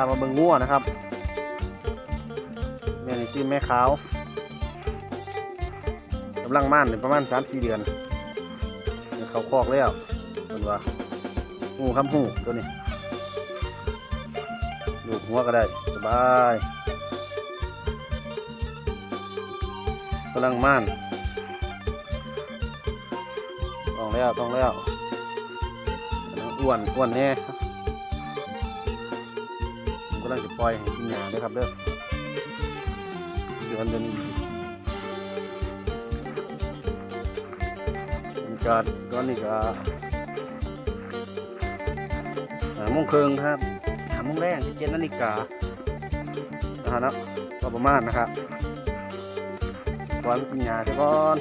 ามาเบิงงัวนะครับแม่นี่ชื่อแม่ขาวกำลังม่านเนี่ยประมาณสามสี่เดือน เขาคอกแล้วเป็นว่าหูคำหูตัวนี้ดูหัวก็ได้สบายกำลังม่านต้องแล้วต้องแล้วอ้วนอ้วนแน่ำลังจะปล่อยให้กินหญ้าด้วยครับเด้อเดือนเดือนนี้บรรยากาศตอนนี้ก็หาโมงครึ่งครับหาโมงแรกที่เจ็ดนาฬิกานะฮะนาะก็ประมาณนะครับก่อนกินหญ้าเสียก่อน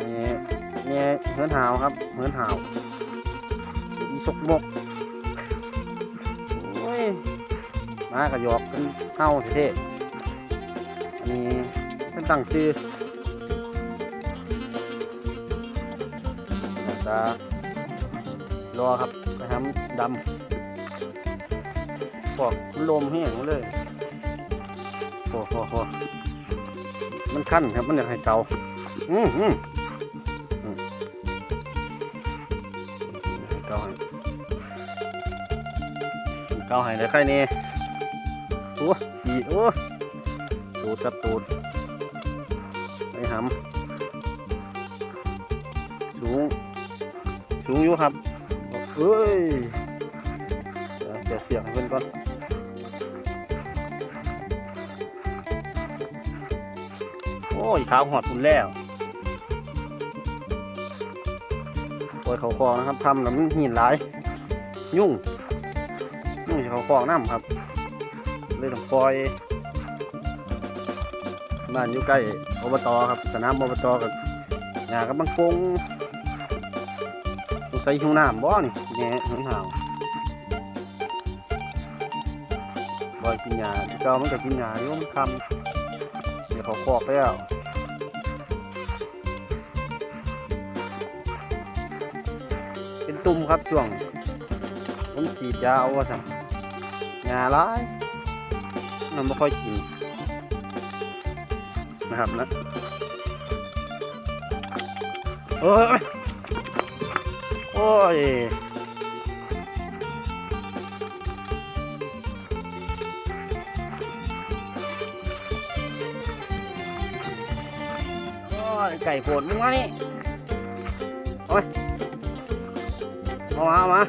นี่นี่เหินหาวครับเหินหาวอีสกมก มากระยอกเป็นเฮ้าเท่ๆอันนี้เพิ่นตั้งชื่อแล้วก็รอครับไปทำดำปอกลมแห้งมาเลยโอ้โหมันขั้นครับ มันอยากให้เกาอืมอืมเกาให้เกาให้ได้ใครนี่ โอ้ดีโอ้ตูดกับตูดไปหำสูง สูงอยู่ครับเอ้ยเดี๋ยวเสียงให้เพื่อนก่อนโอ้ยขาวหอดปุ่นแล้วปล่อยเขาคลองนะครับทำแล้วมันหินหลาย ยุ่งนุ่งเขาคลองน้ำครับ เลยต้องปล่อยบ้านอยู่ใกล้อบตครับ สนามอบตกับงากับบางปงต้องใส่หิวน้ำบ่นี่แง่หิวหาวบ่อยกินยาเก่ามันก็กินยายู่มันคำเดี๋ยวเขาคอกแล้วเป็นตุ่มครับช่วงผมฉีดยาเอาว่าสั่งยาร้าย มันไม่ค่อยกินนะครับนะโอ้ยโอ้ยโอ้ยไก่โผดมึงมานี่โอ้ยเอามาเอามา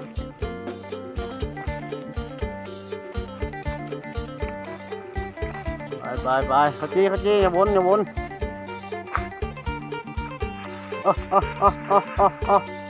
ไปไปไปเขาจี้เขาจี้อย่าวนอย่าวนอ้ออ้ออ้โอ้โอ้อ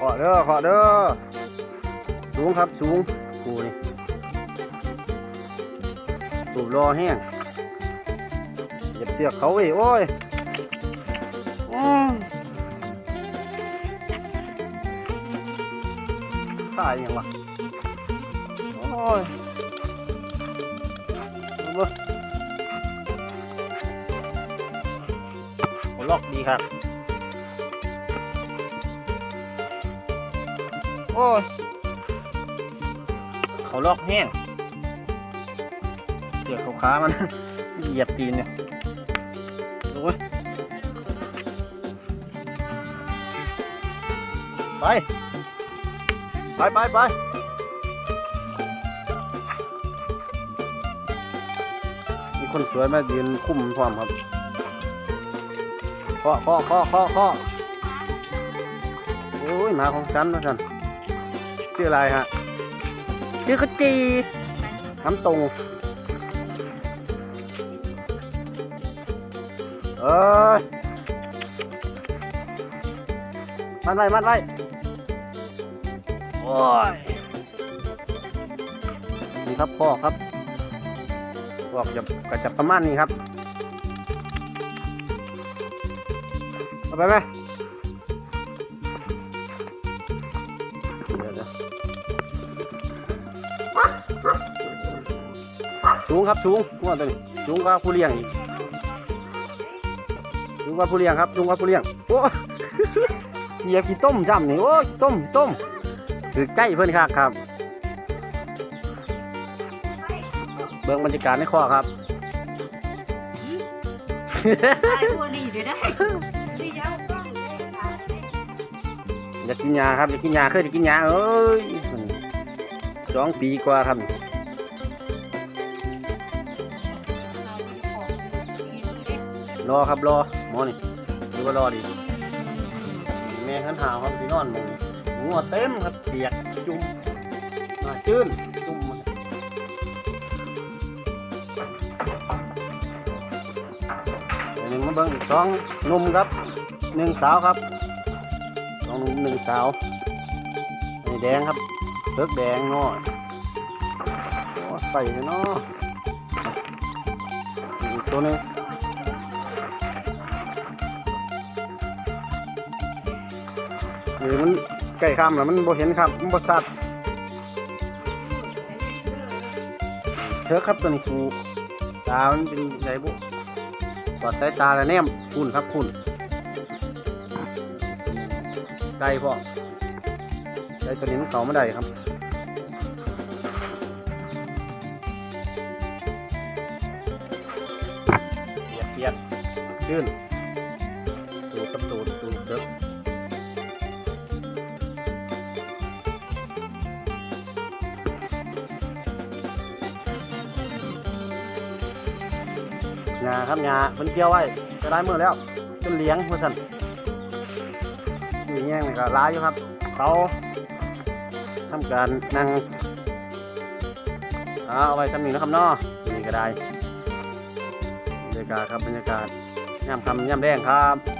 ขอเด้อขอเด้อสูงครับสูงกูนี่ตูบรอแห้งเหยียบเสียกเขาเว้โอ้ยอืมตายยังวะโอ้ยเอาบ่โอ้ล็อกดีครับ โอ้ยเขาลอกแห้งเสียเขาขามันเหยียบตีนเนี่ยดูเว้ไป ไปไปไปมีคนสวยมายืนคุ้มพร้อมครับเคาะเคาะเคาะเคาะเคาะโอ้ยหมาของฉันนะฉัน ชื่ออะไรฮะชื่อขจีน้ำตรงเอ้ยมัดไว้มัดไว้โอ้ยนี่ครับพ่อครับพ่อกจะก็จะประมาณนี้ครับ เอาไปไหม สูงครับสูงตัวตัวนี้สูงกว่าผู้เลี้ยงอีกสูงกว่าผู้เลี้ยงครับสูงกว่าผู้เลี้ยงโอ้เหยียบขี้ต้มจำนี่โอ้ยต้มต้มคือใกล้เพื่อนครับครับ เบื้องบรรยากาศในข้อครับองได้ค่ะอยากกินยาครับอยากกินยาเคยได้กินยาเอ้ยสองปีกว่าครับ รอครับรอหมอนี่ดูว่ารอดิแม่ขันหาวครับที่นอนหมึงงัวเต็มครับเปียกจุ่มมาจื้นจุ่มมันอันหนึ่งมาเบิ้งสองหนุ่มครับหนึ่งสาวครับสองหนุ่มหนึ่งสาวนี่แดงครับเลิกแดงเนาะโอ้ไปเลยเนาะตัวหนึ หรือมันใกล้ข้ามแล้วมันบ่เห็นครับ มันบ่ชัดเธอครับตัวนี้คูตามันเป็นไงบุตอดสายตาแล้วแนมคุณครับคุณไก่พ่อไก่ตัวนี้มันเก่าไม่ได้ครับเปียกเปียกชื่น งาครับงาเพิ่นเกี่ยวไว้จะได้มือแล้วจนเลี้ยงเพื่อสั่นนี่แง่งนี่ก็ร้ายอยู่ครับ เขาทำการนั่งเอาไว้ทำนี่นะครับเนาะนี่ก็ได้บรรยากาศครับบรรยากาศย่ำคำย่ำแดงครับ